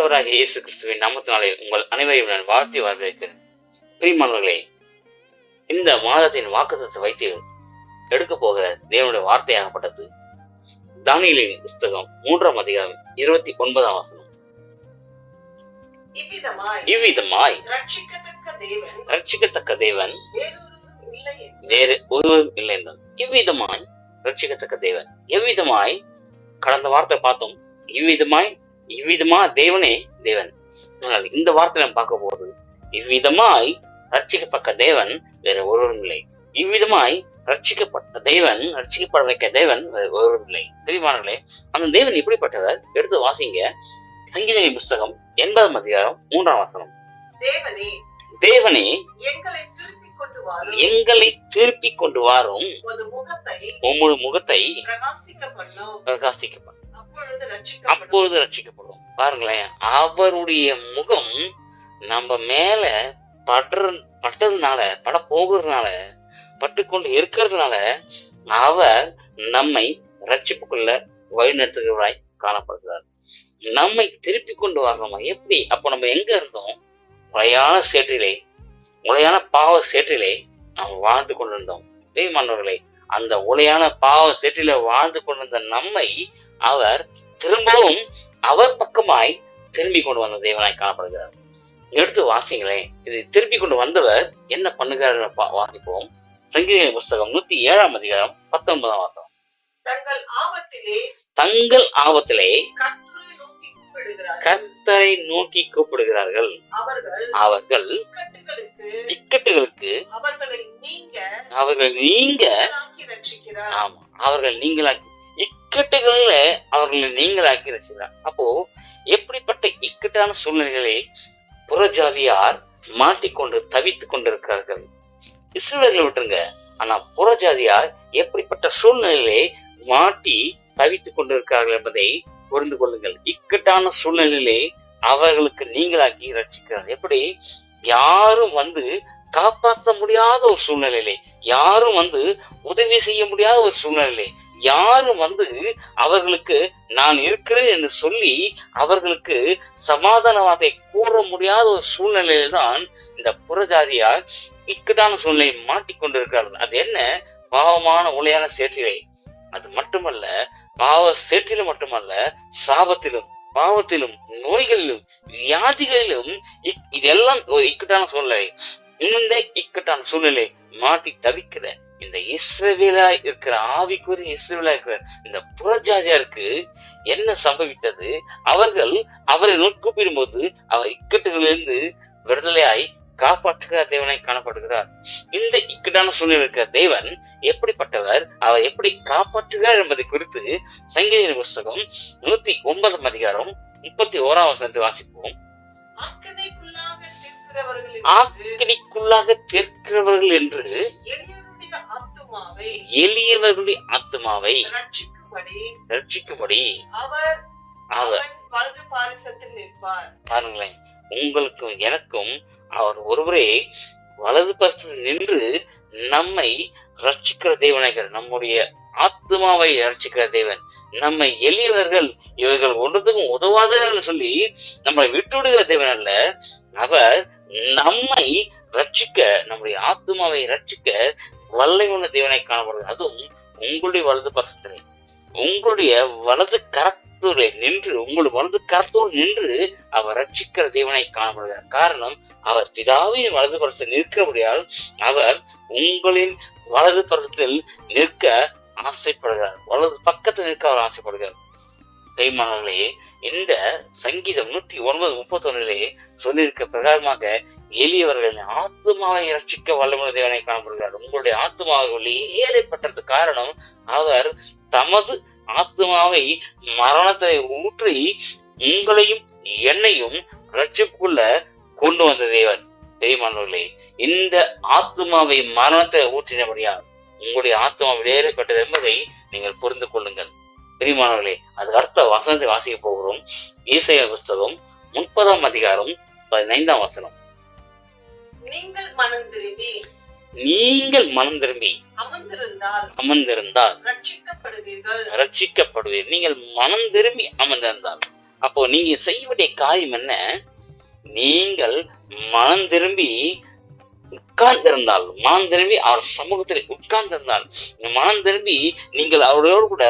ஆண்டவராகிய இயேசு கிறிஸ்துவின் நாமத்தினாலே உங்கள் அனைவரையும் நான் வாழ்த்தி வரவேற்கிறேன். பிரியமானவர்களே இந்த மாதத்தின் வாக்குத்தத்தை வைத்து எடுக்க போகிற தேவனுடைய வார்த்தையாகப்பட்டது தானியலின் புஸ்தகம் மூன்றாம் அதிகாரம் இருபத்தி ஒன்பதாம் வசனம். இவ்விதமாய் ரட்சிக்கத்தக்க தேவன் வேறு ஒருவரும் இல்லை என்றார். இவ்விதமாய் ரட்சிக்கத்தக்க தேவன். எவ்விதமாய் கடந்த வார்த்தை பார்த்தோம். இவ்விதமாய் இவ்விதமா தேவனே தேவன். ஆனால் இந்த வார்த்தை நம்ம பார்க்க போறது இவ்விதமாய் ரட்சிக்கப்பட்ட தேவன் வேற ஒருவரும் இல்லை. இவ்விதமாய் ரட்சிக்கப்பட்ட தேவன் ரட்சிக்கப்பட வைக்க தேவன் வேற ஒருவரும் இல்லை. தெரியுமானங்களே அந்த தேவன் இப்படிப்பட்டவர் எடுத்து வாசிங்க. சங்கீத புஸ்தகம் எண்பதாம் அதிகாரம் மூன்றாம் வசனம். தேவனே தேவனே எங்களை திருப்பிக் கொண்டு வாரும். எங்களை திருப்பி கொண்டு வாரும். உமது முகத்தை பிரகாசிக்கப்படும் அப்பொழுது ரட்சிக்கப்படும் பாருங்களேன் அவருடைய முகம் நம்ம மேல படுற பட்டதுனால பட போகிறதுனால பட்டுக்கொண்டு இருக்கிறதுனால அவர் நம்மை ரட்சிப்புக்குள்ள வழிநடத்துகிறவராய் காணப்படுகிறார். நம்மை திருப்பி கொண்டு வரணுமா? எப்படி? அப்போ நம்ம எங்க இருந்தோம்? முறையான சேற்றிலே முறையான பாவ சேற்றிலே நாம் வாழ்ந்து கொண்டிருந்தோம். மன்னர்களே அந்த உலையான பாவ சேற்றிலே வாழ்ந்து கொண்டிருந்த நம்மை அவர் திரும்பவும் அவர் பக்கமாய் திரும்பி கொண்டு வந்த தேவனாய் காணப்படுகிறார். எடுத்து வாசிங்களேன். இது திருப்பி கொண்டு வந்தவர் என்ன பண்ணுகிறார் வாசிப்போம். சங்கீத புஸ்தகம் நூத்தி ஏழாம் அதிகாரம் பத்தொன்பதாம் வாசம் தங்கள் ஆபத்திலே தங்கள் ஆபத்திலே கர்த்தரை நோக்கி கூப்பிடுகிறார்கள். அவர்கள் அவர்கள் இக்கட்டுகளுக்கு அவர்களை நீங்க ஆமா அவர்கள் நீங்களாக்கி இக்கட்டுகள்ல அவர்களை நீங்களாக்கி ரசிக்கிறார் அப்போ எப்படிப்பட்ட இக்கட்டான சூழ்நிலைகளை புறஜாதியார் மாட்டிக்கொண்டு தவித்துக் கொண்டிருக்கிறார்கள்? இஸ்ரேலர்களை விட்டுருங்க. ஆனா புறஜாதியார் எப்படிப்பட்ட சூழ்நிலையிலே மாட்டி தவித்துக் கொண்டிருக்கிறார்கள் என்பதை புரிந்து கொள்ளுங்கள். இக்கட்டான சூழ்நிலையிலே அவர்களுக்கு நீங்களாக்கி ரட்சிக்கிறார். எப்படி? யாரும் வந்து காப்பாற்ற முடியாத ஒரு சூழ்நிலையிலே யாரும் வந்து உதவி செய்ய முடியாத ஒரு சூழ்நிலையிலே யாரும் வந்து அவர்களுக்கு நான் இருக்கிறேன் என்று சொல்லி அவர்களுக்கு சமாதான வார்த்தை கூற முடியாத ஒரு சூழ்நிலையில தான் இந்த புறஜாதியார் இக்கட்டான சூழ்நிலையை மாட்டிக்கொண்டிருக்கிறார்கள். அது என்ன? பாவமான உலையான சேற்றிலை. அது மட்டுமல்ல பாவ சேற்றிலும் மட்டுமல்ல சாபத்திலும் பாவத்திலும் நோய்களிலும் வியாதிகளிலும் இக்- இதெல்லாம் ஒரு இக்கட்டான சூழ்நிலை. இந்த இக்கட்டான சூழ்நிலை மாட்டி தவிக்கிற இந்த இஸ்ரவேலா இருக்கிற ஆவிக்குரிய இஸ்ரவேலா இருக்கிற இந்த புறஜாதியாருக்கு என்ன சம்பவித்தது? அவர்கள் அவரை கூப்பிடும்போது அவர் இக்கட்டுகளிலிருந்து விடுதலையாய் காப்பாற்றுகிற தேவனாய் காணப்படுகிறார். இந்த இக்கட்டான சூழ்நிலை இருக்கிற தேவன் எப்படிப்பட்டவர்? அவர் எப்படி காப்பாற்றுகிறார் என்பதை குறித்து சங்கீத புஸ்தகம் நூத்தி ஒன்பதாம் அதிகாரம் முப்பத்தி ஓராம் வசனத்தை வாசிப்போம். ஆக்கினிக்குள்ளாக தீர்க்கிறவர்கள் என்று எளியவர்களுடைய ஆத்மாவை ரட்சிக்கும்படி. அவர் அவர் வலது பாரிசத்தில் நிற்பார். பாருங்களேன் உங்களுக்கும் எனக்கும் அவர் ஒருவரே வலது பக்கத்தில் நின்று நம்மை ரட்சிக்கிற தேவனாக நம்முடைய ஆத்மாவை ரட்சிக்கிற தேவன். நம்மை எளியவர்கள் இவர்கள் ஒன்றுத்துக்கும் உதவாதவர்கள் சொல்லி நம்மை விட்டுவிடுகிற தேவன் அல்ல. அவர் நம்மை ரட்சிக்க நம்முடைய ஆத்மாவை ரட்சிக்க வல்லை உள்ள தேவனை காணப்படுது அதுவும் உங்களுடைய வலது பக்கத்திலே. உங்களுடைய வலது கரத்தோடு நின்று உங்களுடைய வலது கரத்தோடு நின்று அவர் ரட்சிக்கிற தேவனை காணப்படுகிறார். காரணம் அவர் பிதாவின் வலது பரத்தில் நிற்கிறபடியால் அவர் உங்களின் வலது பரத்தில் நிற்க ஆசைப்படுகிறார். வலது பக்கத்தில் நிற்க அவர் ஆசைப்படுகிறார். பெய்மானவர்களே இந்த சங்கீதம் நூத்தி ஒன்பது முப்பத்தொன்னிலே சொல்லியிருக்க பிரகாரமாக எளியவர்களின் ஆத்மாவை ரட்சிக்க வல்லமுள்ள தேவனை காணப்படுகிறார். உங்களுடைய ஆத்மாவை ஏழைப்பட்டது காரணம் அவர் தமது ஆத்மாவை மரணத்தை ஊற்றி உங்களையும் என்னையும் ரட்சிப்புக்குள்ள கொண்டு வந்த தேவன். பெரியமானவர்களே இந்த ஆத்மாவை மரணத்தை ஊற்றினபடியால் உங்களுடைய ஆத்மா வெளியேறப்பட்டது என்பதை நீங்கள் புரிந்து கொள்ளுங்கள். பெரியமானவர்களே அது அடுத்த வசனத்தை வாசிக்க போகிறோம். ஈசைய புஸ்தகம் முப்பதாம் அதிகாரம் பதினைந்தாம் வசனம். நீங்கள் மனம் திரும்பி. நீங்கள் மனம் திரும்பி. அமர்ந்திருந்தால் அமர்ந்திருந்தால் ரட்சிக்கப்படுவீர்கள். ரட்சிக்கப்படுவீர். நீங்கள் மனம் திரும்பி அமர்ந்திருந்தால். அப்போ நீங்க செய்ய வேண்டிய காரியம் என்ன? நீங்கள் மனம் திரும்பி உட்கார்ந்திருந்தால் மனம் திரும்பி அவர் சமூகத்தில் உட்கார்ந்திருந்தால் மனம் திரும்பி நீங்கள் அவரோடு கூட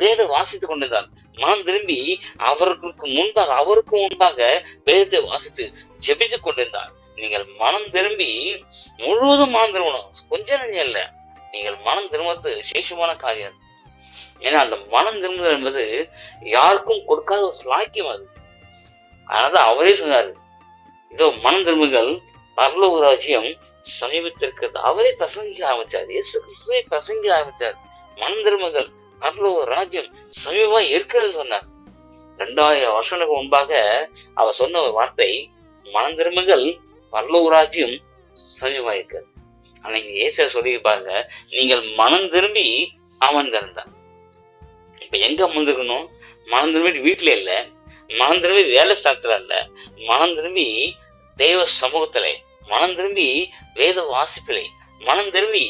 வேத வாசித்துக் கொண்டிருந்தால் மனம் திரும்பி அவர்களுக்கு முன்பாக அவருக்கு முன்பாக வேதத்தை வாசித்து ஜெபித்துக் கொண்டிருந்தால் நீங்கள் மனம் திரும்பி முழுவதும் மனம் திரும்பணும். கொஞ்ச நஞ்சம் இல்ல. நீங்கள் மனம் திரும்புறது விசேஷமான காரியம். ஏன்னா அந்த மனம் திரும்புதல் என்பது யாருக்கும் கொடுக்காத ஒரு சாக்கியம் அது. அதனால அவரே சொன்னாரு இதோ மனம் திரும்புங்கள் பரலோக ராஜ்யம் சமீபத்திருக்கிறது அவரே பிரசங்கிக்க ஆரம்பிச்சார். இயேசு கிறிஸ்துவை பிரசங்கிக்க ஆரம்பித்தார் மந்திரமகள் பரலோக ராஜ்யம் சமீபமா இருக்கிறதுன்னு சொன்னார். ரெண்டாயிரம் வருஷங்களுக்கு முன்பாக அவர் சொன்ன ஒரு வார்த்தை மனம் பரலோக ராஜ்யம் சமீபமா இருக்கிறது. ஆனா இங்க ஏச நீங்கள் மனம் திரும்பி அமர்ந்திருந்தார் இப்ப எங்க அமர்ந்துக்கணும் மனம் திரும்பி வீட்டுல இல்லை. மனம் திரும்பி வேலை ஸ்தலத்துல இல்ல மனம் திரும்பி தெய்வ சமூகத்திலே மனம் திரும்பி வேத வாசிப்பிலே மனம் திரும்பி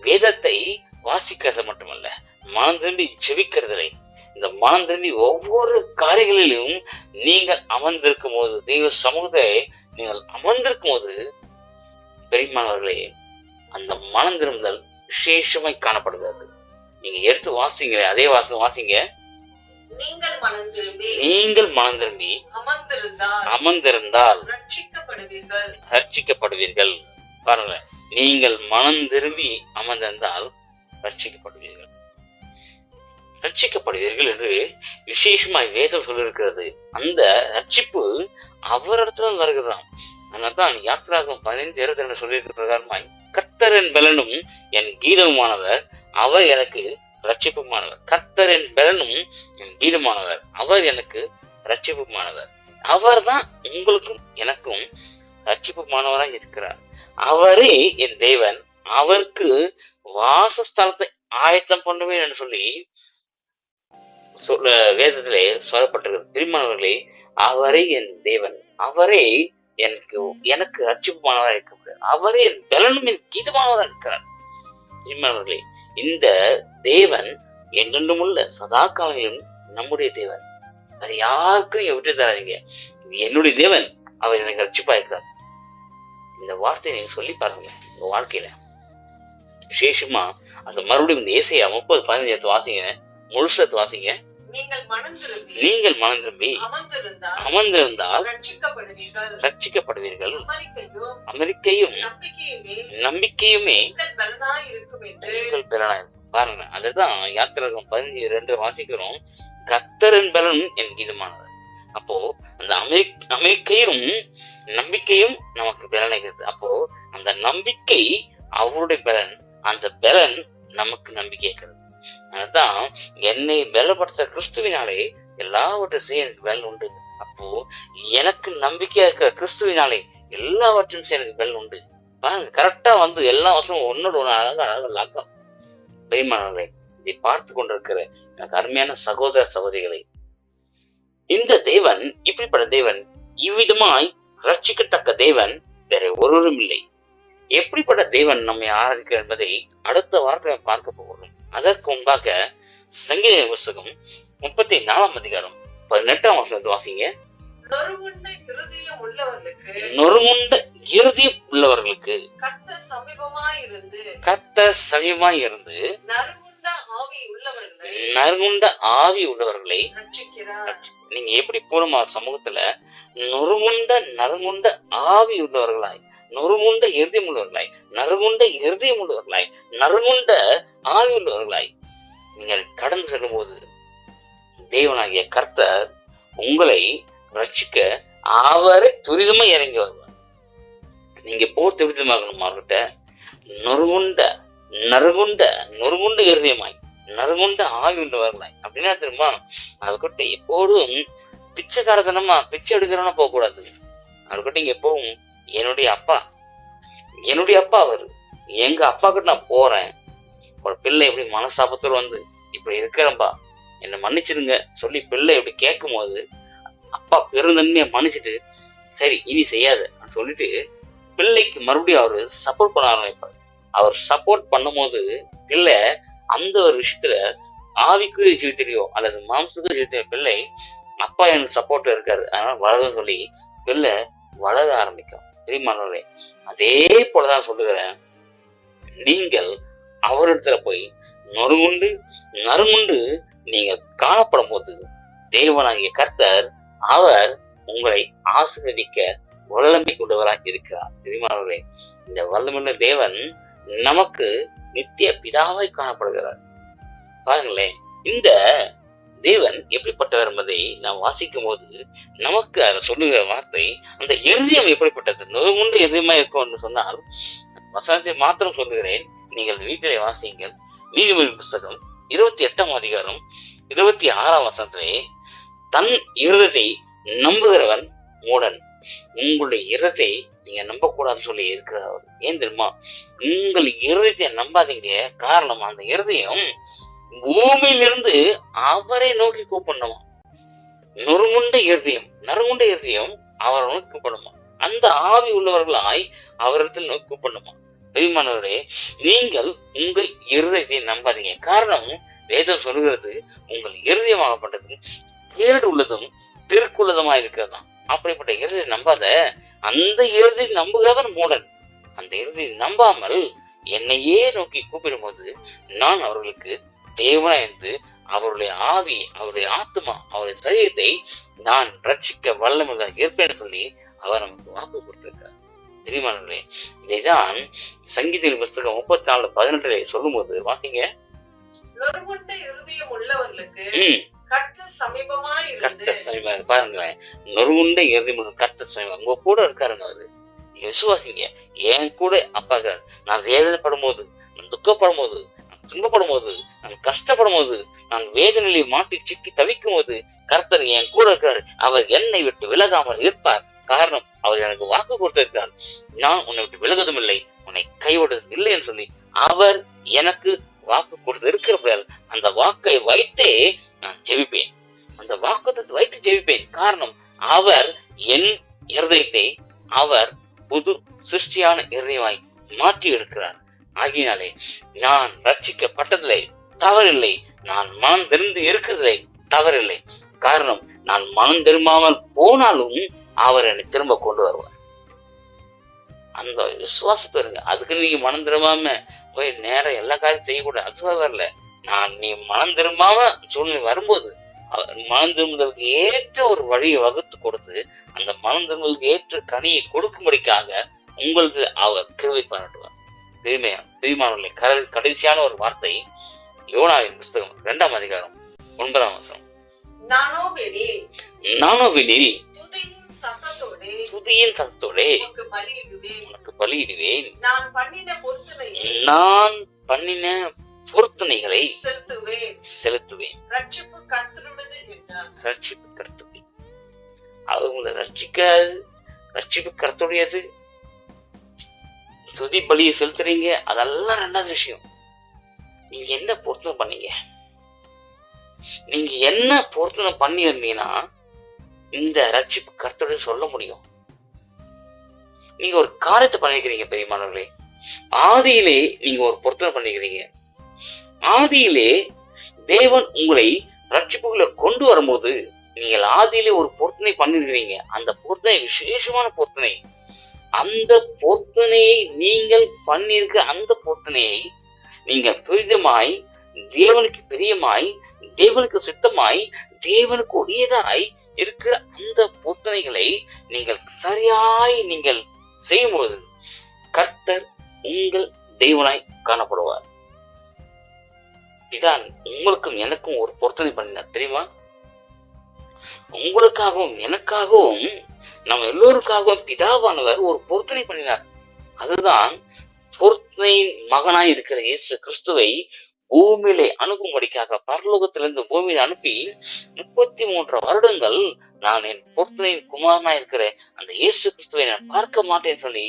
வேதத்தை வாசிக்கிறது மட்டுமல்ல மனம் திரும்பி ஜெபிக்கிறதிலே இந்த மனம் திரும்பி ஒவ்வொரு காரியங்களிலும் நீங்கள் அமர்ந்திருக்கும் போது தெய்வ சமூகத்தை நீங்கள் அமர்ந்திருக்கும் போது பெரியமானவர்களே அந்த மனம் திரும்புதல் விசேஷமாய் காணப்படுகிறது. நீங்க எடுத்து வாசிங்க அதே வாசம் வாசிங்க. நீங்கள் மனம் திரும்பி அமர்ந்திருந்தால் ரட்சிக்கப்படுவீர்கள். பாருங்க நீங்கள் மனம் திரும்பி அமர்ந்திருந்தால் ரட்சிக்கப்படுவீர்கள். ரட்சிக்கப்படுவீர்கள் என்று விசேஷமாய் வேதம் சொல்லியிருக்கிறது. அந்த ரட்சிப்பு அவரிடத்துல வருகிறதாம். அதனால்தான் யாத்திராகம் பதினைந்து இருபத்தி ரெண்டு சொல்லியிருக்கிற பிரகாரமாய் கர்த்தரின் பலனும் என் கீதமுமானவர் அவர் எனக்கு ரட்சிப்புமானவர். கர்த்தரின் பலனும் என் வீடுமானவர் அவர் எனக்கு ரட்சிப்புமானவர். அவர்தான் உங்களுக்கும் எனக்கும் ரட்சிப்புமானவராக இருக்கிறார். அவரே என் தேவன். அவருக்கு வாசஸ்தலத்தை ஆயத்தம் பண்ணுவேன் என்று சொல்லி சொல்ல வேதத்திலே சொல்லப்பட்டிருக்கிறது திருமணவர்களே அவரே என் தேவன். அவரே எனக்கு எனக்கு ரட்சிப்புமானவராக இருக்கிறார். அவரே என் பலனும் என் கீதமானவராக இருக்கிறார். திருமணவர்களே இந்த தேவன் என்றென்றும் உள்ள சதா காலங்களிலும் நம்முடைய தேவன். அது யாருக்கும் நீங்க விட்டு தராதீங்க. என்னுடைய தேவன் அவர் எனக்கு ரட்சிப்பா இருக்கிறார் இந்த வார்த்தையை நீங்க சொல்லி பாருங்க உங்க வாழ்க்கையில. விசேஷமா அந்த மறுபடியும் இந்த ஏசையா முப்பது பதினஞ்சு எடுத்து வாசிங்க முழுசத்து வாசிங்க. நீங்கள் மனம் திரும்பி நீங்கள் அமர்ந்திருந்தால் ரட்சிக்கப்படுவீர்கள். அமெரிக்கையும் நம்பிக்கையுமே உங்கள் பலனாய் இருக்கும் பாருங்க அதுதான் யாத்திரகம் பதினஞ்சு ரெண்டு வாசிக்கிறோம். கத்தரின் பலன் என் கீதமானவர் அப்போ அந்த அமெரி அமெரிக்கையும் நம்பிக்கையும் நமக்கு பலனாகிறது அப்போ அந்த நம்பிக்கை அவருடைய பலன் அந்த பலன் நமக்கு நம்பிக்கை இருக்கிறது அதுதான் என்னை பலப்படுத்த கிறிஸ்துவினாலே எல்லாவற்றையும் செய்ய எனக்கு பலன் உண்டு. அப்போ எனக்கு நம்பிக்கையா இருக்கிற கிறிஸ்துவினாலே எல்லாவற்றையும் செய்ய எனக்கு பலன் உண்டு. பாருங்க கரெக்டா வந்து எல்லா வருஷமும் ஒன்னோட ஒன்று அழகா அழகா லாக்கம் பெரியமானவர்களே இதை பார்த்து கொண்டிருக்கிற எனக்கு அருமையான சகோதர சகோதரிகளை இந்த தேவன் இப்படிப்பட்ட தேவன் இவ்விதமாய் ரட்சிக்கத்தக்க தேவன் வேற ஒருவரும் இல்லை. எப்படிப்பட்ட தேவன் நம்மை ஆராதிக்கிறார் என்பதை அடுத்த வாரத்தில் பார்க்க போகிறோம். அதற்கு முன்பாக சங்கீத புஸ்தகம் முப்பத்தி நாலாம் அதிகாரம் பதினெட்டாம் வசனத்தை வாசிங்க. நொறுங்குண்ட இருதயம் உள்ளவர்களுக்கு நொறுமுண்ட கத்த சமீபமாய் இருந்து நறுங்குண்ட ஆவி உள்ளவர்களை நீங்க எப்படி போகணுமா சமூகத்துல நொறுமுண்ட நறுமுண்ட ஆவி உள்ளவர்களாய் நொறுமுண்ட இருதயம் உள்ளவர்களாய் நறுமுண்ட இருதயம் உள்ளவர்களாய் நறுமுண்ட ஆவியுள்ளவர்களாய் நீங்கள் கடந்து செல்லும்போது தேவனாகிய கர்த்தர் உங்களை ரட்சிக்க அவரை துரிதமா இறங்கி வருவார். நீங்க போர் துரிதமாகணும் அவர்கிட்ட நொறுமுண்ட நறுகுண்ட நொறுமுண்ட இருதயமாய் நறுகுண்ட ஆவியுள்ளவர்களாய். அப்படின்னா தெரியுமா? அவர்கிட்ட எப்போதும் பிச்சைக்காரத்தனமா பிச்சை எடுக்கிறவனா போக கூடாது அவர்கிட்ட இங்க எப்பவும் என்னுடைய அப்பா. என்னுடைய அப்பா அவர். எங்க அப்பா கிட்ட நான் போறேன். ஒரு பிள்ளை எப்படி மனசாபத்தில் வந்து இப்படி இருக்கிறேன்பா என்னை மன்னிச்சிடுங்க. சொல்லி பிள்ளை இப்படி கேட்கும் போது அப்பா பெருந்தன்மையை மன்னிச்சிட்டு சரி இனி செய்யாத. சொல்லிட்டு பிள்ளைக்கு மறுபடியும் அவர் சப்போர்ட் பண்ண ஆரம்பிப்பார். அவர் சப்போர்ட் பண்ணும்போது பிள்ளை அந்த ஒரு விஷயத்துல ஆவிக்கு தெரியும் அல்லது மாம்சத்துக்கு தெரியும். பிள்ளை அப்பா எனக்கு சப்போர்ட் இருக்காரு. அதனால வளரும் சொல்லி பிள்ளை வளர ஆரம்பிக்கும். தெரியுமானவரே அதே போலதான் சொல்லுகிறேன். நீங்கள் அவரிடத்துல போய் நொறுங்குண்டு நறுங்குண்டு நீங்க காணப்படும் போது தேவனாகிய கர்த்தர் அவர் உங்களை ஆசீர்வதிக்க வல்லமை கொண்டவராக இருக்கிறார். தெரியுமானவரே இந்த வல்லமுள்ள தேவன் நமக்கு நித்திய பிதாவாய் காணப்படுகிறார். பாருங்களேன் இந்த தேவன் எப்படிப்பட்டவர் என்பதை நாம் வாசிக்கும் போது நமக்கு அதை சொல்லுகிற வார்த்தை அந்த இருதயம் எப்படிப்பட்டது? நொறுங்குண்டு இருதயமா இருக்கும் என்று சொன்னால் வசனத்தை மாத்திரம் சொல்லுகிறேன். நீங்கள் வீட்டிலே வாசிங்கள் நீதிமொழி புஸ்தகம் இருபத்தி எட்டாம் அதிகாரம் இருபத்தி ஆறாம் வசனத்திலே தன் இருதத்தை நம்புகிறவன் மூடன். உங்களுடைய இருதத்தை நீங்க நம்பக்கூடாதுன்னு சொல்லி இருக்கிறார் ஏன் தெரியுமா? உங்கள் இருதயத்தை நம்பாதீங்க. காரணம் அந்த இருதயம் பூமியிலிருந்து அவரை நோக்கி கூப்பிடணுமா? நொறுமுண்ட இருதயம் நறுமுண்ட இறுதியம் அவரை நோக்கி கூப்பிடணுமா? அந்த ஆவி உள்ளவர்களாய் அவரிடத்தில் நோக்கி கூப்பிடணுமா? பெரியமானவரே நீங்கள் உங்கள் இருதயத்தை நம்பாதீங்க. காரணம் வேதம் சொல்கிறது உங்கள் இருதயமாகப்பட்டது கேடு உள்ளதும் திருக்குள்ளதுமா இருக்கிறதாம். அப்படிப்பட்ட இறுதியை நம்பாத அந்த இறுதி நம்புகிறவன் மூடன். அந்த இறுதியை நம்பாமல் என்னையே நோக்கி கூப்பிடும்போது நான் அவர்களுக்கு தேவனா என்று அவருடைய ஆவி அவருடைய ஆத்மா அவருடைய சரீரத்தை நான் ரட்சிக்க வல்லமுள்ள இருப்பேன் சொல்லி அவர் நமக்கு வாக்கு கொடுத்திருக்கார் தெரியுமானவர்களே இதைதான் சங்கீத புஸ்தகம் முப்பத்தி நாலு பதினெட்டுல சொல்லும்போது வாசிங்க. நொறுங்குண்ட இருதயம் உள்ளவர்களுக்கு ம். கர்த்தர் சமீபமாய் இருந்து கர்த்தர் சமீபம் பாருங்களேன் நொறுகுண்ட இறுதி முகம் கர்த்தர் சமீபம். உங்க கூட இருக்காருங்க அவரு. விசுவாசிங்க. என் கூட அப்பா இருக்காரு. நான் வேதனைப்படும் போது நான் துக்கப்படும் போது துன்பப்படும் போது நான் கஷ்டப்படும் போது நான் வேதனையில் மாட்டி சிக்கி தவிக்கும் போது கர்த்தர் என் கூட இருக்கிறார். அவர் என்னை விட்டு விலகாமல் இருப்பார். காரணம் அவர் எனக்கு வாக்கு கொடுத்திருக்கிறார். நான் உன்னை விட்டு விலகுவதும் இல்லை. உன்னை கைவிடுவதும் இல்லை என்று சொல்லி அவர் எனக்கு வாக்கு கொடுத்து இருக்கிறபடியால் அந்த வாக்கை வைத்தே நான் ஜெபிப்பேன். அந்த வாக்குத்தத்தை வைத்து ஜெபிப்பேன். காரணம் அவர் என் இருதயத்தை அவர் புது சிருஷ்டியான இருதயமாய் மாற்றி இருக்கிறார் ஆகினாலே நான் ரட்சிக்கப்பட்டதில்லை தவறில்லை. நான் மனம் தெரிந்து இருக்கிறதில்லை தவறில்லை. காரணம் நான் மனம் திரும்பாமல் போனாலும் அவர் என்னை திரும்ப கொண்டு வருவார். அந்த விசுவாசத்தை இருங்க. அதுக்கு நீங்க மனம் திரும்பாம போய் நேரம் எல்லா காரியம் செய்யக்கூடாது. அது வரல. நான் நீ மனம் திரும்பாம சூழ்நிலை வரும்போது அவர் மனம் திரும்புதலுக்கு ஏற்ற ஒரு வழியை வகுத்து கொடுத்து அந்த மனம் திரும்புதலுக்கு ஏற்ற கனியை கொடுக்கும்படிக்காக உங்களுக்கு அவர் கிருவை பாராட்டுவார். பெருமானவர்களை கர கடைசியான ஒரு வார்த்தை யோனாவின் புஸ்தகம் இரண்டாம் அதிகாரம் ஒன்பதாம் வசனம். நானோ வெளி நானோவினில் துதியின் சத்தத்தோடு உனக்கு பலியிடுவேன். நான் பண்ணின பொருத்தனையை நான் பண்ணின பொருத்தனைகளை செலுத்துவேன். செலுத்துவேன். ரட்சிப்பு அது உங்களை ரட்சிக்காது. ரட்சிப்பு கருத்துடையது துதி பலியை செலுத்துறீங்க அதெல்லாம் ரெண்டாவது விஷயம். நீங்க என்ன பொருத்தனை பண்ணீங்க? நீங்க என்ன பொருத்தனை பண்ணியிருந்தீங்கன்னா இந்த ரட்சிப்பு கருத்துடைய சொல்ல முடியும். நீங்க ஒரு காரியத்தை பண்ணிக்கிறீங்க பெரியமானவர்களே ஆதியிலே நீங்க ஒரு பொருத்தனை பண்ணிக்கிறீங்க. ஆதியிலே தேவன் உங்களை ரட்சிப்புகளை கொண்டு வரும்போது நீங்கள் ஆதியிலே ஒரு பொருத்தனை பண்ணிருக்கிறீங்க அந்த பொருத்தனை விசேஷமான பொருத்தனை. அந்த பொருத்தனையை நீங்கள் பண்ணியிருக்க அந்த பொருத்தனையை நீங்கள் துரிதமாய் தேவனுக்கு பிரியமாய் தேவனுக்கு சித்தமாய் தேவனுக்கு உரியதாய் இருக்கிற அந்த பொருத்தனைகளை நீங்கள் சரியாய் நீங்கள் செய்யும்போது கர்த்தர் உங்கள் தெய்வனாய் காணப்படுவார். இதான் உங்களுக்கும் எனக்கும் ஒரு பொருத்தனை பண்ணினார். தெரியுமா? உங்களுக்காகவும் எனக்காகவும் நம்ம எல்லோருக்காகவும் பிதாவானவர் ஒரு பொருத்தனை பண்ணினார். அதுதான் பொருத்தனையின் மகனாய் இருக்கிற இயேசு கிறிஸ்துவை பூமியிலே அணுகும்படிக்காக பரலோகத்திலிருந்து பூமியில அனுப்பி முப்பத்தி மூன்று வருடங்கள் நான் என் பொருத்தனையின் குமாரனா இருக்கிற அந்த இயேசு கிறிஸ்துவை நான் பார்க்க மாட்டேன்னு சொல்லி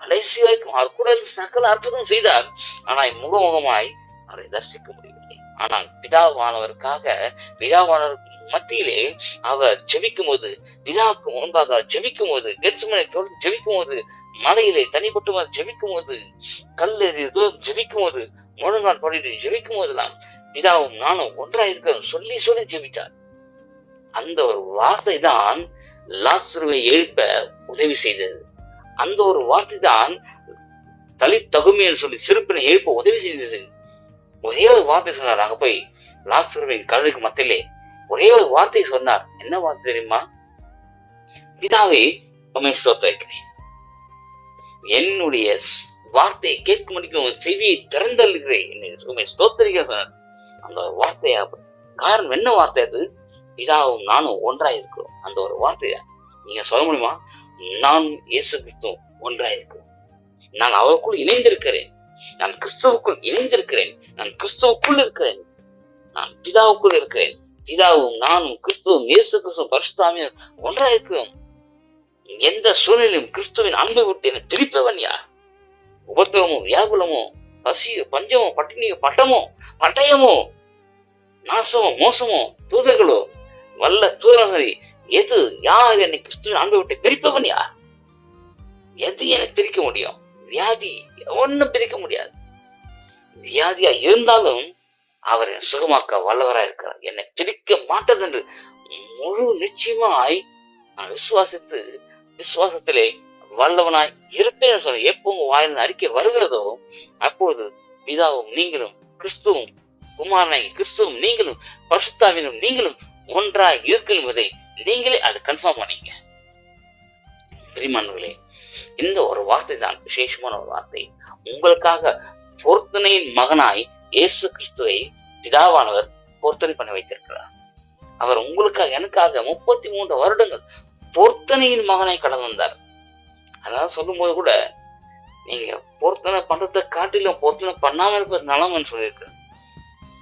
கடைசி வரைக்கும் அவர் கூட இருந்து சகல அற்புதம் செய்தார். ஆனால் முகமுகமாய் அவரை தரிசிக்க முடியவில்லை. ஆனால் பிதாவானவருக்காக பிதாவானவர் மத்தியிலே அவர் ஜெபிக்கும் போது பிதாவுக்கு முன்பாக ஜெபிக்கும் போது கெட்சுமனை தொடர்ந்து ஜெபிக்கும் போது மலையிலே தனிப்பட்டு ஜெபிக்கும் போது கல்லெறி ஜெபிக்கும் போது முழங்கால் படிட்டு ஜெபிக்கும் போதெல்லாம் பிதாவும் நானும் ஒன்றாயிருக்கிறோம் சொல்லி சொல்லி ஜெபித்தார். அந்த ஒரு வார்த்தை தான் லாஸ்ருவை எழுப்ப உதவி செய்தது. அந்த ஒரு வார்த்தை தான் தலி தகுமைன்னு சொல்லி சிறுப்பினை எழுப்ப உதவி செய்தது. ஒரே ஒரு வார்த்தை சொன்னார். அங்க போய் லாசுருவின் கழுகுக்கு மத்தியிலே ஒரே ஒரு வார்த்தை சொன்னார். என்ன வார்த்தை தெரியுமா? பிதாவே உண்மை ஸ்தோத்திரிக்கிறேன் என்னுடைய வார்த்தையை கேட்க முடிக்கும் உன் செவியை திறந்தல்கிறேன் உண்மை ஸ்தோத்திரிக்க சொன்னார். அந்த ஒரு வார்த்தையா காரணம் என்ன வார்த்தை அது? பிதாவும் நானும் ஒன்றா இருக்கிறோம். அந்த ஒரு வார்த்தையா நீங்க சொல்ல முடியுமா? நான் இயேசு கிறிஸ்துவும் ஒன்றா இருக்கிறோம். நான் அவருக்குள் இணைந்திருக்கிறேன். நான் கிறிஸ்துவுக்குள் இணைந்திருக்கிறேன். நான் கிறிஸ்துவுக்குள் இருக்கிறேன். நான் பிதாவுக்குள் இருக்கிறேன். பிதாவும் நானும் கிறிஸ்துவும் இயேசு கிறிஸ்துவும் பரிசுத்தாமியும் ஒன்றா இருக்கிறோம். எந்த சூழ்நிலையும் கிறிஸ்துவின் அன்பை விட்டு என்னை திருப்பவன் யார்? உபத்திரமோ வியாகுலமோ பசியோ பஞ்சமோ பட்டினியோ பட்டமோ பட்டயமோ நாசமோ மோசமோ தூதர்களோ வல்ல தூதரும் சரி எது யார் என்னை கிறிஸ்துவின் அன்பை விட்டு பிரிப்பவன் யார்? எது எனக்கு பிரிக்க முடியும்? வியாதி ஒன்னும் பிரிக்க முடியாது. வியாதியா இருந்தாலும் அவர் சுகமாக்க வல்லவரா இருக்கிறார். என்னை பிரிக்க மாட்டது என்று முழு நிச்சயமாய் நான் விசுவாசித்து விசுவாசத்திலே வல்லவனாய் இருப்பேன் சொல்ல எப்போ வாயில் அறிக்கை வருகிறதோ அப்போது பிதாவும் நீங்களும் கிறிஸ்துவும் குமாரனை கிறிஸ்துவும் நீங்களும் பரிசுத்தாவினும் நீங்களும் ஒன்றாய் இருக்கணும் என்பதை நீங்களே அது கன்ஃபார்ம் பண்ணீங்க. பிரிமான்களே இந்த ஒரு வார்த்தை தான் விசேஷமான ஒரு வார்த்தை. உங்களுக்காக பொருத்தனையின் மகனாய் இயேசு கிறிஸ்துவை பிதாவானவர் பொருத்தனை பண்ணி வைத்திருக்கிறார். அவர் உங்களுக்காக எனக்காக முப்பத்தி மூன்று வருடங்கள் பொருத்தனையின் மகனை கடந்து வந்தார். அதாவது சொல்லும்போது கூட நீங்க பொருத்தனை பண்றதை காட்டிலும் பொருத்தனை பண்ணாம இருப்பது நலம்னு சொல்லியிருக்கு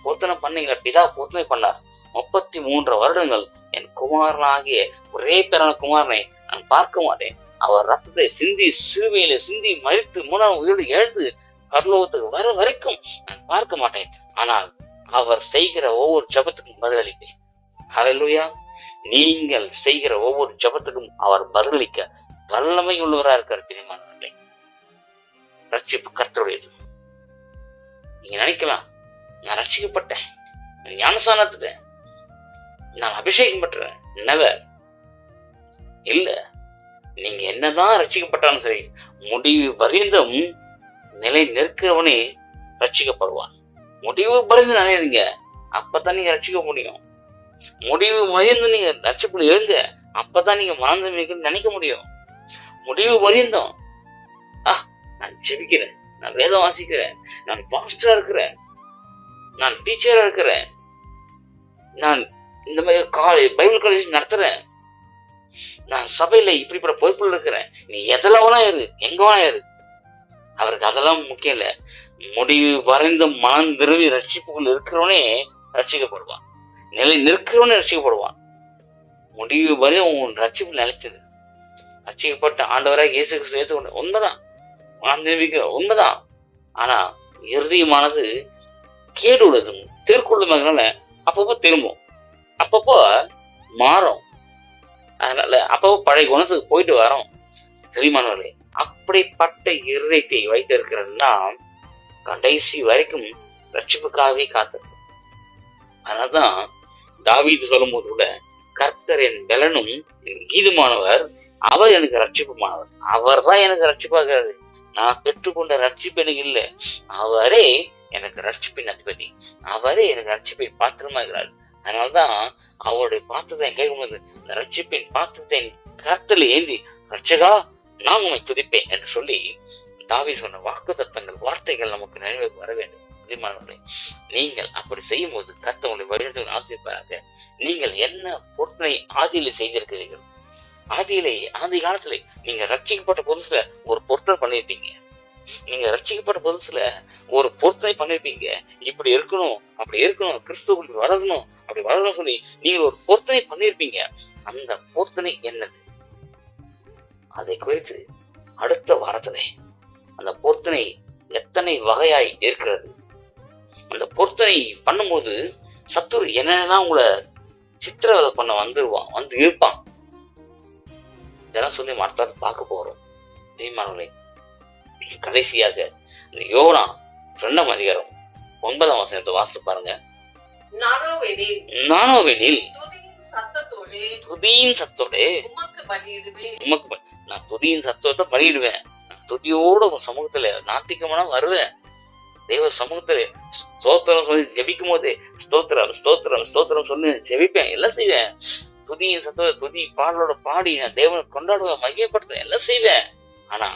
பொருத்தனை பண்ணீங்க பிதா பொருத்தனை பண்ணார். முப்பத்தி மூன்று வருடங்கள் என் குமாரனாகிய ஒரே பிறன குமாரனை நான் பார்க்க மாட்டேன். அவர் ரத்தத்தை சிந்தி சிறுவையில சிந்தி மறித்து மூணாம் உயிரோடு எழுந்து பரலோகத்துக்கு வர வரைக்கும் நான் பார்க்க மாட்டேன். ஆனால் அவர் செய்கிற ஒவ்வொரு ஜபத்துக்கும் பதிலளிப்பேன். ஹalleluya. நீங்கள் செய்கிற ஒவ்வொரு ஜபத்துக்கும் அவர் பதிலளிக்க வல்லமை உள்ளவரா இருக்கார் பிரியமானவர்களே ரட்சிப்பு கர்த்தருடையது. நீங்க நினைக்கலாம் நான் ரட்சிக்கப்பட்டேன். ஞானசானத்துல நான் அபிஷேகம் பண்றேன் நெவர் இல்ல நீங்க என்னதான் ரட்சிக்கப்பட்டாலும் சரி முடிவு பரிந்தும் நிலை நிற்கிறவனே ரட்சிக்கப்படுவான் முடிவு பரிந்து நினைறீங்க அப்பதான் நீங்க ரட்சிக்க முடியும். முடிவு மறிந்து நீங்க ரட்சிப்புல எழுங்க. அப்பதான் நீங்க மறந்து நினைக்க முடியும். முடிவு மறிந்தோம் ஆ நான் ஜெபிக்கிறேன். நான் வேதம் வாசிக்கிறேன். நான் பாஸ்டரா இருக்கிறேன். நான் டீச்சரா இருக்கிறேன். நான் இந்த மாதிரி காலேஜ் பைபிள் காலேஜ் நடத்துறேன். நான் சபையில இப்படிப்பட்ட பொறுப்புல இருக்கிறேன். நீ எதுல வேணா இரு. எங்க வேணா இரு. அவருக்கு அதெல்லாம் முக்கியம் இல்லை. முடிவு வரைந்த மனம் திரும்பி ரட்சிப்புக்குள் இருக்கிறவனே ரட்சிக்கப்படுவான். நிலை நிற்கிறவனே ரட்சிக்கப்படுவான். முடிவு வரை உன் ரட்சிப்பு நிலைச்சது ரட்சிக்கப்பட்ட ஆண்டவராக இயேசு கிறிஸ்து ஏற்றுக்கொண்டு உண்மைதான். மனம் திரும்பிக்கிற உண்மைதான். ஆனா இறுதியமானது கேடு உள்ளதும் திருக்குள்ளதுனால அப்பப்போ திரும்பும். அப்பப்போ மாறும். அதனால அப்பப்போ பழைய குணத்துக்கு போயிட்டு வரோம். தெரியுமானவர்களே? அப்படிப்பட்ட இருதயத்தை வைத்திருக்கிற நாம் கடைசி வரைக்கும் ரட்சிப்புக்காகவே காத்திருக்கும். அதனால்தான் தாவீது சொல்லும் போது கூட கர்த்தர் என் பலனும் என் கீதுமானவர் அவர் எனக்கு ரட்சிப்புமானவர். அவர் தான் எனக்கு ரட்சிப்பாகிறது நான் பெற்றுக்கொண்ட ரட்சிப்பு எனக்கு இல்லை. அவரே எனக்கு ரட்சிப்பின் அதிபதி. அவரே எனக்கு ரட்சிப்பின் பாத்திரமா இருக்கிறார் அதனால்தான் அவருடைய பாத்திரத்தை கேட்கும்போது இந்த ரட்சிப்பின் பாத்திரத்தை என் கருத்தில் ஏந்தி ரட்சகா நான் உண்மை துதிப்பேன் என்று சொல்லி தாவி சொன்ன வாக்கு தத்தங்கள் வார்த்தைகள் நமக்கு நினைவுக்கு வர வேண்டும். பிரியமானவர்களே நீங்கள் அப்படி செய்யும் போது கர்த்தர் உங்களை வழிநடத்தி ஆசிரிப்பாராக நீங்கள் என்ன பொருத்தனை ஆதியில செய்திருக்கிறீர்கள்? ஆதியிலே ஆதி காலத்துல நீங்க ரட்சிக்கப்பட்ட புதுசுல ஒரு பொருத்தனை பண்ணியிருப்பீங்க. நீங்க ரட்சிக்கப்பட்ட புதுசுல ஒரு பொருத்தனை பண்ணிருப்பீங்க இப்படி இருக்கணும் அப்படி இருக்கணும் கிறிஸ்துவ வளரணும் அப்படி வளரணும் சொல்லி நீங்க ஒரு பொருத்தனை பண்ணியிருப்பீங்க. அந்த பொருத்தனை என்னது? அதை குறித்து அடுத்த வாரத்திலே அந்த பொருத்தனை எத்தனை வகையாய் இருக்கிறது? அந்த பொருத்தனை பண்ணும்போது சத்துரு என்னென்னலாம் உங்களை சித்திரவதை பண்ண வந்துருவான் வந்து இருப்பான்? இதெல்லாம் சொல்லி மற்றது பார்க்க போறோம். தீமானவர்களே கடைசியாக இந்த யோனா ரெண்டாம் அதிகாரம் ஒன்பதாம் வசனத்தை வாசித்து பாருங்க. நானோவெனில் துதியின் சத்தத்தோடு உமக்கு நான் துதியின் சத்தத்தை பண்ணிடுவேன் துதியோட உன் சமூகத்துல நாத்திகமான வருவேன். தெய்வ சமூகத்துல ஸ்தோத்திரம் சொல்லி ஜெபிக்கும் போது ஸ்தோத்திரம் ஸ்தோத்திரம் ஸ்தோத்திரம் சொல்லி ஜெபிப்பேன். எல்லாம் செய்வேன்? துதியின் சத்தத்தை துதி பாடலோட பாடி நான் தேவனை கொண்டாடுவேன் மையப்படுத்துவேன் எல்லாம் செய்வேன்? ஆனா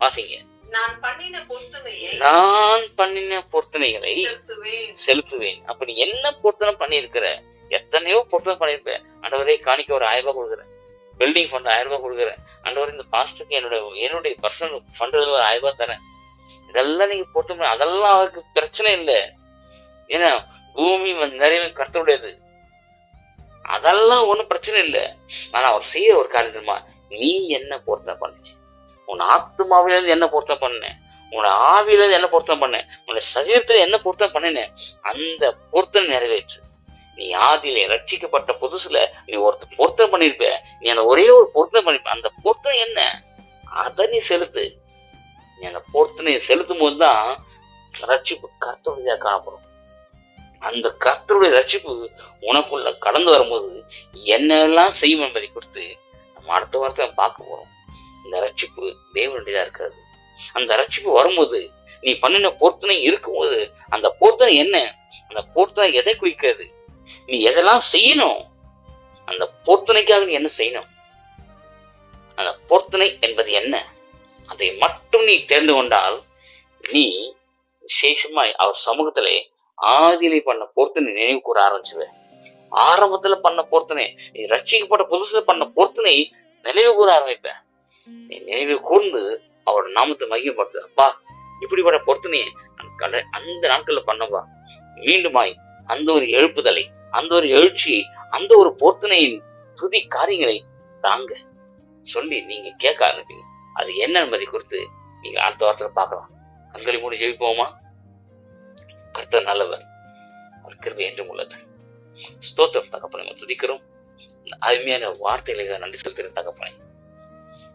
பாத்தீங்க நான் பண்ணின பொருத்தனையை நான் பண்ணின பொருத்தனைகளை செலுத்துவேன். செலுத்துவேன். அப்ப நீ என்ன பொருத்தனை பண்ணியிருக்கிற? எத்தனையோ பொருத்தனை பண்ணியிருப்பேன் ஆண்டவரே காணிக்க ஒரு ஆயிரம் ரூபாய் கொடுக்குறேன். பில்டிங் ஃபண்ட் ஆயிரம் ரூபாய் கொடுக்குறேன். அண்டவர் இந்த பாஸ்டருக்கு என்னுடைய என்னுடைய பர்சனல் ஃபண்ட் ஒரு ஆயிரம் ரூபாய் தரேன். இதெல்லாம் நீங்க பொறுத்த பண்ண- அதெல்லாம் அவருக்கு பிரச்சனை இல்லை. ஏன்னா பூமி வந்து நிறைய கர்த்தருடையது. அதெல்லாம் ஒன்றும் பிரச்சனை இல்லை. ஆனால் அவர் செய்ய ஒரு காரியமா தெரியுமா? நீ என்ன பொருத்தனை பண்ண? உன் ஆத்மாவிலேருந்து என்ன பொருத்தனை பண்ண? உன் ஆவியில இருந்து என்ன பொருத்தம் பண்ண? உன்னை சரீரத்துல என்ன பொருத்தம் பண்ணினேன் அந்த பொருத்தம் நிறைவேற்று. நீ ஆதியில ரட்சிக்கப்பட்ட புதுசுல நீ ஒருத்தர் பொருத்தனை பண்ணிருப்ப. நீ அந்த ஒரே ஒரு பொருத்தனை பண்ணிருப்ப. அந்த பொருத்தனை என்ன? அதை நீ செலுத்து. நீ அந்த பொருத்தனையை செலுத்தும் போதுதான் ரட்சிப்பு கர்த்தருடையதா காணப்படும் அந்த கர்த்தருடைய ரட்சிப்பு உனக்குள்ள கடந்து வரும்போது என்னெல்லாம் செய்யும் என்பதை குறித்து நம்ம அடுத்த வாரத்தை பார்க்க போறோம். இந்த ரட்சிப்பு தேவனுடையதா இருக்காது அந்த ரட்சிப்பு வரும்போது நீ பண்ணின பொருத்தனை இருக்கும்போது அந்த பொருத்தனை என்ன? அந்த பொருத்தனை எதை குறிக்கிறது? நீ எதெல்லாம் செய்யணும் அந்த பொருத்தனைக்காக நீ என்ன செய்யணும்? அந்த பொருத்தனை என்பது என்ன? அதை மட்டும் நீ தெரிந்து கொண்டால் நீ விசேஷமாய் அவர் சமூகத்திலே ஆதியிலே பண்ண பொருத்தனை நினைவு கூற ஆரம்பிச்சது ஆரம்பத்துல பண்ண பொருத்தனை நீ ரட்சிக்கப்பட்ட புதுசுல பண்ண பொருத்தனை நினைவு கூற ஆரம்பிப்ப. நீ நினைவு கூர்ந்து அவரோட நாமத்தை மையப்படுத்து. அப்பா இப்படிப்பட்ட பொருத்தனையை கட- அந்த நாட்கள்ல பண்ணப்பா மீண்டுமாய் அந்த ஒரு எழுப்புதலை அந்த ஒரு எழுச்சி அந்த ஒரு போர்த்தனையின் துதி காரியங்களை தாங்க சொல்லி நீங்க கேட்க ஆரம்பிங்க. அது என்ன என்பதை குறித்து நீங்க அடுத்த வாரத்துல பார்க்கலாம். கண்களை மூடி ஜெயிப்போமா கர்த்தர் நல்லவர். அவர் கிருபை என்றும் உள்ளது. ஸ்தோத்திரம் தகப்பனை துதிக்கிறோம். அருமையான வார்த்தைகளுக்கு நன்றி செலுத்துகிற தகப்பனை.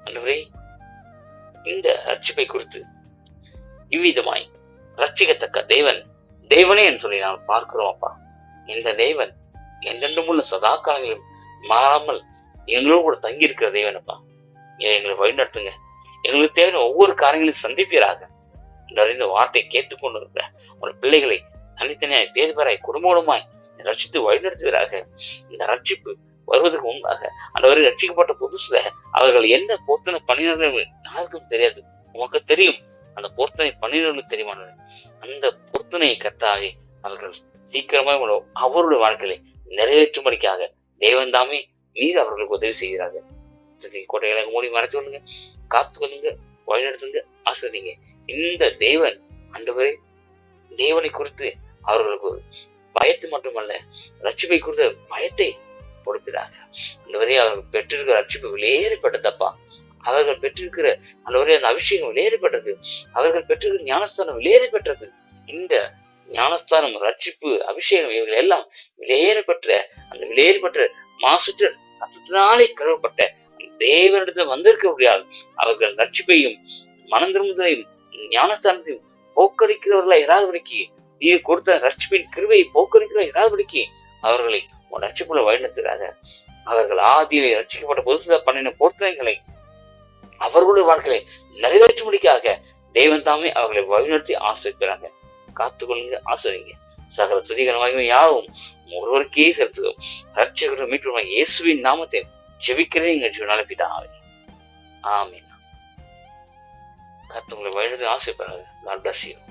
அன்றுவரே இந்த ரட்சிப்பை குறித்து இவ்விதமாய் ரட்சிக்கத்தக்க தேவன் தேவனே என்று சொல்லி நாம் பார்க்கிறோம் அப்பா. இந்த தேவன் என்றென்றும் உள்ள சதா காலங்களும் மாறாமல் எங்களோடு கூட தங்கி இருக்கிற தேவன் எங்களை வழிநடத்துங்க. எங்களுக்கு தேவையான ஒவ்வொரு காரியங்களையும் சந்திப்பீராக. நிறைந்த இந்த வார்த்தையை கேட்டுக்கொண்டு இருக்கிற ஒரு பிள்ளைகளை தனித்தனியாய் பேர் பேராய் குடும்பமாய் ரட்சித்து வழிநடத்துவீராக. இந்த ரட்சிப்பு வருவதற்கு முன்பாக அந்த வரை ரட்சிக்கப்பட்ட புதுசுல அவர்கள் என்ன பொருத்தனை பணியினர்கள் யாருக்கும் தெரியாது. உனக்கு தெரியும். அந்த பொருத்தனை பண்ணினவர்களுக்கு தெரியுமானது அந்த பொருத்தனையை கத்தாவே அவர்கள் சீக்கிரமாக உணவு- அவருடைய வாழ்க்கையை நிறைவேற்றும்படிக்காக தேவன் தாமே நீர் அவர்களுக்கு உதவி செய்கிறார்கள். கோட்டைகளை மூடி மறைச்சு கொள்ளுங்க. காத்து கொள்ளுங்க. வழிநடத்துங்க. ஆசிரியங்க இந்த தேவன் அன்றுவரை தேவனை குறித்து அவர்களுக்கு ஒரு மட்டுமல்ல ரட்சிப்பை குறித்த பயத்தை கொடுக்கிறாங்க அன்றுவரை அவர்கள் பெற்றிருக்கிற ரட்சிப்பு வெளியேறப்பட்டதப்பா அவர்கள் பெற்றிருக்கிற அன்றுவரை அந்த அபிஷேகம் வெளியேறப்பட்டது அவர்கள் பெற்றிருக்கிற ஞானஸ்தானம் வெளியேறப்பட்டது இந்த ஞானஸ்தானம் ரட்சிப்பு அபிஷேகம் இவைகள் எல்லாம் விலையேறப்பட்ட அந்த விலையேறப்பட்ட மாசுற்ற ரத்தத்தினாலே கழுவப்பட்ட தேவனிடத்தில் வந்திருக்க முடியாது அவர்கள் ரட்சிப்பையும் மனந்திரும்புதலையும் ஞானஸ்தானத்தையும் ஞானஸ்தானத்தையும் போக்கடிக்கிறவர்களை இராதபடிக்கு நீ கொடுத்த ரட்சிப்பின் கிருவையை போக்கடிக்கிற இராதபடிக்கு அவர்களை உன் ரட்சிப்புல வழிநடத்துகிறாங்க. அவர்கள் ஆதியிலே ரட்சிக்கப்பட்ட புதுசுல பண்ணின பொருத்தனைகளை அவர்களுடைய வாழ்க்கையை நிறைவேற்றும்படிக்காக தேவன் தாமே அவர்களை வழிநடத்தி ஆசிரிக்கிறாங்க காத்துக்கொள்ளுங்க ஆசிரியங்க சகல துதிகள் மகிமை யாவும் ஒருவருக்கே செலுத்துவோம் ரட்சகரும் மீட்புமாக இயேசுவின் நாமத்தை ஜெபிக்கிறேன் எங்கள் ஜீவனால பிதாவே. ஆமீன். கர்த்தர் உங்களை வழிநடத்தி ஆசைப்படுறாங்க God பிளஸ் you.